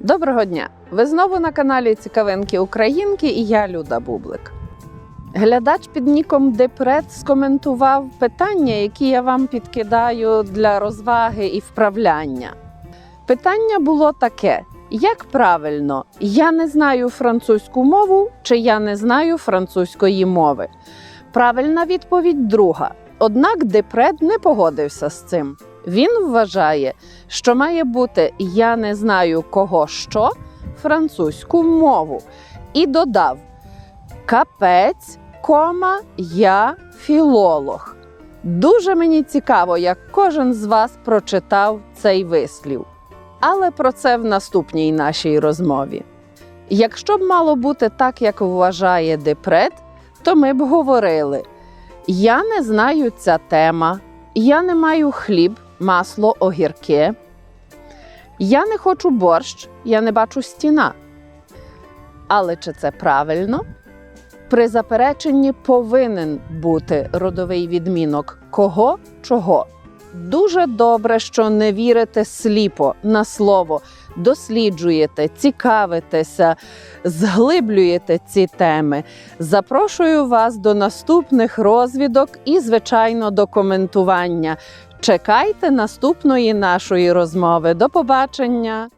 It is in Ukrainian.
Доброго дня! Ви знову на каналі Цікавинки Українки і я Люда Бублик. Глядач під ніком Депред скоментував питання, які я вам підкидаю для розваги і вправляння. Питання було таке: як правильно, я не знаю французьку мову чи я не знаю французької мови? Правильна відповідь друга. Однак Депред не погодився з цим. Він вважає, що має бути я не знаю кого що французьку мову. І додав капець, кома, я філолог. Дуже мені цікаво, як кожен з вас прочитав цей вислів. Але про це в наступній нашій розмові. Якщо б мало бути так, як вважає Депред, то ми б говорили: я не знаю ця тема, я не маю хліб, масло, огірки. Я не хочу борщ, я не бачу стіна. Але чи це правильно? При запереченні повинен бути родовий відмінок кого чого. Дуже добре, що не вірите сліпо на слово, досліджуєте, цікавитеся, зглиблюєте ці теми. Запрошую вас до наступних розвідок і, звичайно, до коментування. Чекайте наступної нашої розмови. До побачення!